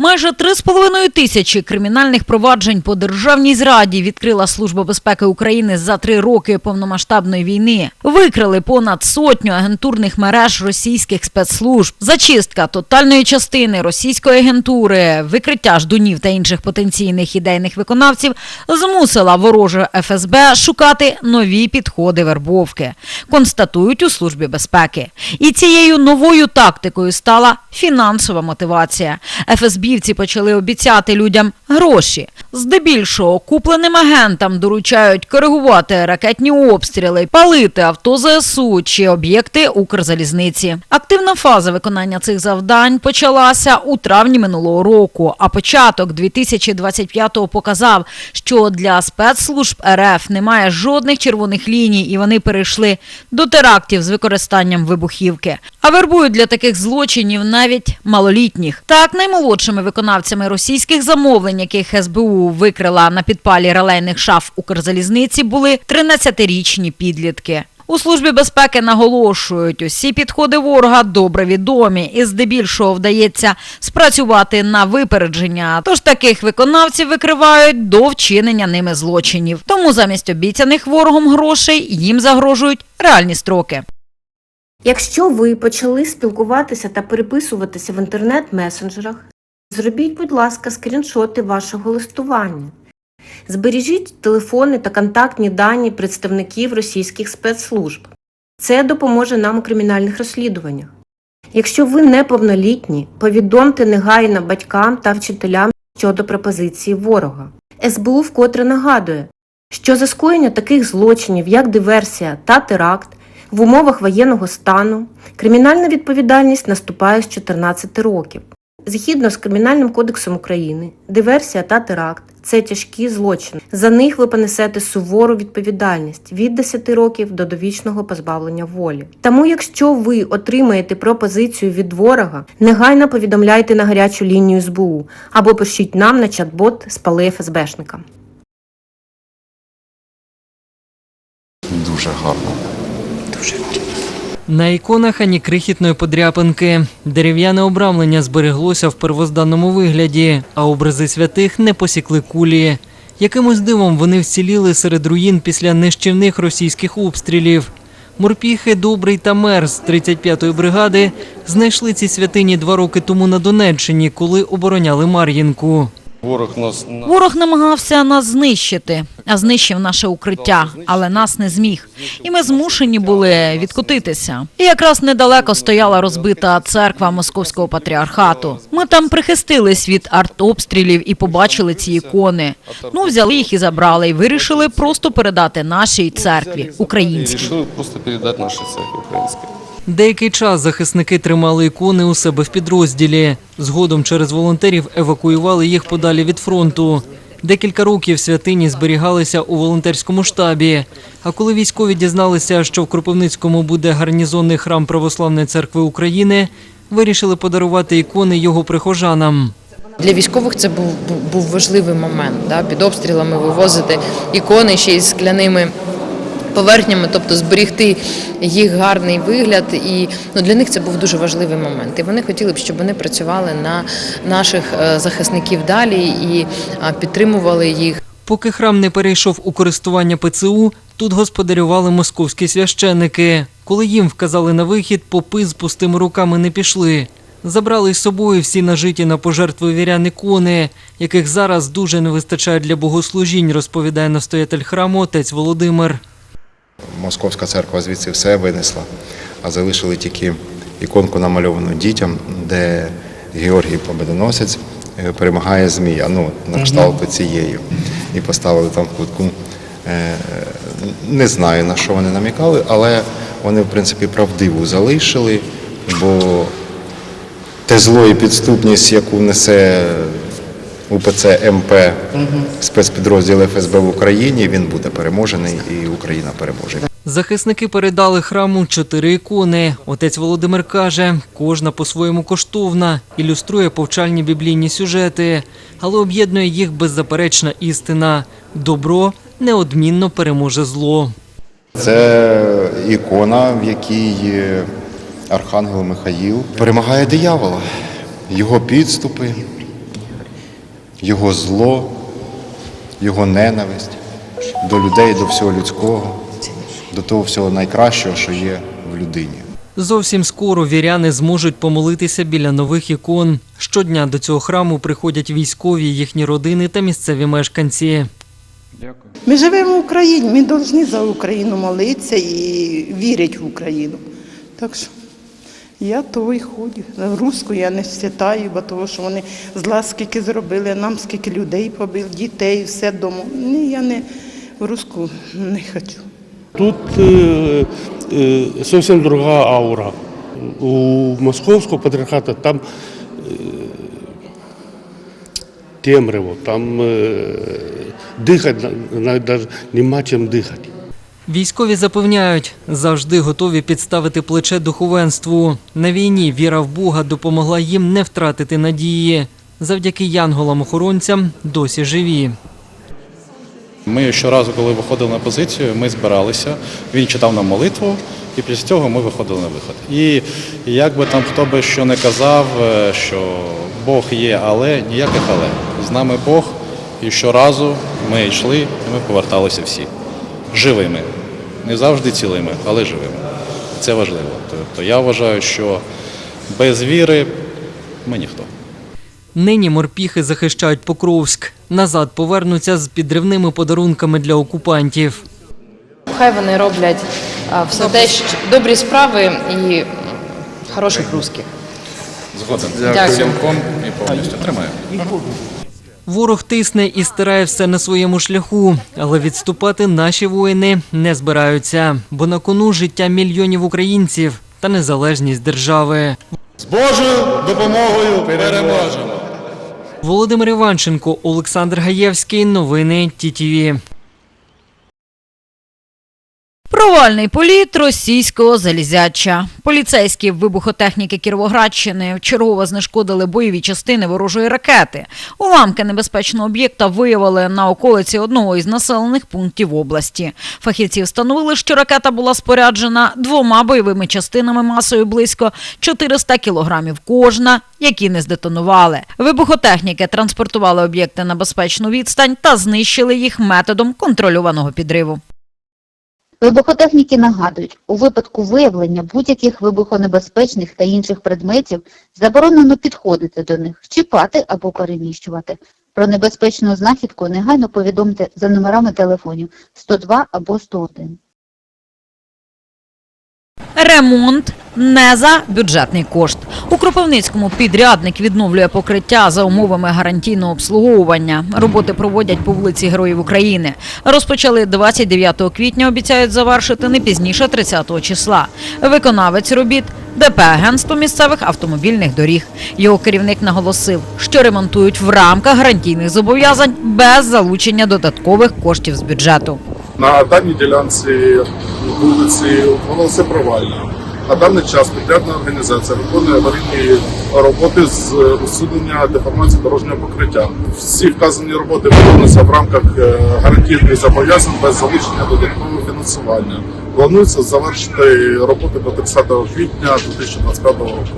Майже 3,5 тисячі кримінальних проваджень по державній зраді відкрила Служба безпеки України за три роки повномасштабної війни. Викрили понад сотню агентурних мереж російських спецслужб. Зачистка тотальної частини російської агентури, викриття ждунів та інших потенційних ідейних виконавців змусила вороже ФСБ шукати нові підходи вербовки. Констатують у Службі безпеки. І цією новою тактикою стала фінансова мотивація. ФСБівці почали обіцяти людям гроші. Здебільшого купленим агентам доручають коригувати ракетні обстріли, палити авто ЗСУ чи об'єкти Укрзалізниці. Активна фаза виконання цих завдань почалася у травні минулого року, а початок 2025-го показав, що для спецслужб РФ немає жодних червоних ліній, і вони перейшли до терактів з використанням вибухівки. А вербують для таких злочинів навіть малолітніх. Так, наймолодшими виконавцями російських замовлень, яких СБУ викрила на підпалі релейних шаф Укрзалізниці, були 13-річні підлітки. У службі безпеки наголошують, усі підходи ворога добре відомі, і здебільшого вдається спрацювати на випередження. Тож таких виконавців викривають до вчинення ними злочинів. Тому замість обіцяних ворогом грошей їм загрожують реальні строки. Якщо ви почали спілкуватися та переписуватися в інтернет-месенджерах, зробіть, будь ласка, скріншоти вашого листування. Збережіть телефони та контактні дані представників російських спецслужб. Це допоможе нам у кримінальних розслідуваннях. Якщо ви неповнолітні, повідомте негайно батькам та вчителям щодо пропозиції ворога. СБУ вкотре нагадує, що за скоєння таких злочинів, як диверсія та теракт, в умовах воєнного стану кримінальна відповідальність наступає з 14 років. Згідно з Кримінальним кодексом України, диверсія та теракт це тяжкі злочини. За них ви понесете сувору відповідальність від 10 років до довічного позбавлення волі. Тому, якщо ви отримаєте пропозицію від ворога, негайно повідомляйте на гарячу лінію СБУ або пишіть нам на чат-бот спали ФСБшника. Дуже гарно. На іконах ані крихітної подряпинки. Дерев'яне обрамлення збереглося в первозданному вигляді, а образи святих не посікли кулі. Якимось дивом вони вціліли серед руїн після нищівних російських обстрілів. Морпіхи Добрий та Мер з 35-ї бригади знайшли ці святині два роки тому на Донеччині, коли обороняли Мар'їнку. Ворог нас Ворог намагався нас знищити, а знищив наше укриття, але нас не зміг. І ми змушені були відкотитися. І якраз недалеко стояла розбита церква московського патріархату. Ми там прихистились від артобстрілів і побачили ці ікони. Ну, взяли їх і забрали, і вирішили просто передати нашій церкві українській. вирішили просто передати нашій церкві українській. Деякий час захисники тримали ікони у себе в підрозділі. Згодом через волонтерів евакуювали їх подалі від фронту. Декілька років святині зберігалися у волонтерському штабі. А коли військові дізналися, що в Кропивницькому буде гарнізонний храм Православної церкви України, вирішили подарувати ікони його прихожанам. Для військових це був, був, важливий момент. Да? Під обстрілами вивозити ікони ще й скляними поверхнями, тобто зберігти їх гарний вигляд. І ну, для них це був дуже важливий момент. І вони хотіли б, щоб вони працювали на наших е, захисників далі і підтримували їх. Поки храм не перейшов у користування ПЦУ, тут господарювали московські священники. Коли їм вказали на вихід, попи з пустими руками не пішли. Забрали з собою всі нажиті на пожертви вірян ікони, яких зараз дуже не вистачає для богослужінь, розповідає настоятель храму отець Володимир. Московська церква звідси все винесла, а залишили тільки іконку намальовану дітям, де Георгій Победоносець е, перемагає змія, ну, на кшталт цієї. І поставили там в кутку. Е, Не знаю, на що вони намікали, але вони, в принципі, правдиву залишили, бо те зло і підступність, яку несе УПЦ МП спецпідрозділ ФСБ в Україні, він буде переможений і Україна переможе. Захисники передали храму чотири ікони. Отець Володимир каже, кожна по-своєму коштовна, ілюструє повчальні біблійні сюжети, але об'єднує їх беззаперечна істина. Добро неодмінно переможе зло. Це ікона, в якій архангел Михаїл перемагає диявола, його підступи, його зло, його ненависть до людей, до всього людського, до того всього найкращого, що є в людині. Зовсім скоро віряни зможуть помолитися біля нових ікон. Щодня до цього храму приходять військові, їхні родини та місцеві мешканці. Ми живемо в Україні, ми повинні за Україну молитися і вірити в Україну. Так що я того й ходжу. Руську я не святаю, бо того, що вони зла скільки зробили, нам скільки людей побили, дітей, все вдома. Ні, я не в руську не хочу. Тут э, э, совсем другая аура. У московского патриархата там э, темряво, там э, дыхать на- на- даже нема чим дихати. Військові запевняють, завжди готові підставити плече духовенству. На війні віра в Бога допомогла їм не втратити надії. Завдяки янголам-охоронцям досі живі. Ми щоразу, коли виходили на позицію, ми збиралися. Він читав нам молитву, і після цього ми виходили на виход. І як би там хто би що не казав, е, що Бог є, але ніяких але. З нами Бог, і щоразу ми йшли, і ми поверталися всі живими. Не завжди цілими, але живими. Це важливо. Тобто я вважаю, що без віри ми ніхто. Нині морпіхи захищають Покровськ. Назад повернуться з підривними подарунками для окупантів. Хай вони роблять все те, що добрі справи і хороших русських. Згоден. Дякую. Цілком і повністю тримаю. Ворог тисне і стирає все на своєму шляху, але відступати наші воїни не збираються, бо на кону життя мільйонів українців та незалежність держави. З Божою допомогою переможемо! Володимир Іванченко, Олександр Гаєвський. Новини ТІТІВІ. Провальний політ російського залізяча. Поліцейські вибухотехніки Кіровоградщини вчергово знешкодили бойові частини ворожої ракети. Уламки небезпечного об'єкта виявили на околиці одного із населених пунктів області. Фахівці встановили, що ракета була споряджена двома бойовими частинами масою близько 400 кілограмів кожна, які не здетонували. Вибухотехніки транспортували об'єкти на безпечну відстань та знищили їх методом контрольованого підриву. Вибухотехніки нагадують, у випадку виявлення будь-яких вибухонебезпечних та інших предметів заборонено підходити до них, чіпати або переміщувати. Про небезпечну знахідку негайно повідомте за номерами телефонів 102 або 101. Ремонт не за бюджетний кошт. У Кропивницькому підрядник відновлює покриття за умовами гарантійного обслуговування. Роботи проводять по вулиці Героїв України. Розпочали 29 квітня, обіцяють завершити не пізніше 30 числа. Виконавець робіт ДП Агентство місцевих автомобільних доріг. Його керівник наголосив, що ремонтують в рамках гарантійних зобов'язань без залучення додаткових коштів з бюджету. На даній ділянці вулиці виконувалося провально. На даний час підрядна організація виконує аварійні роботи з усунення деформації дорожнього покриття. Всі вказані роботи виконуються в рамках е, гарантійних зобов'язань без залучення додаткового фінансування. Планується завершити роботи до 30 квітня 2025 року.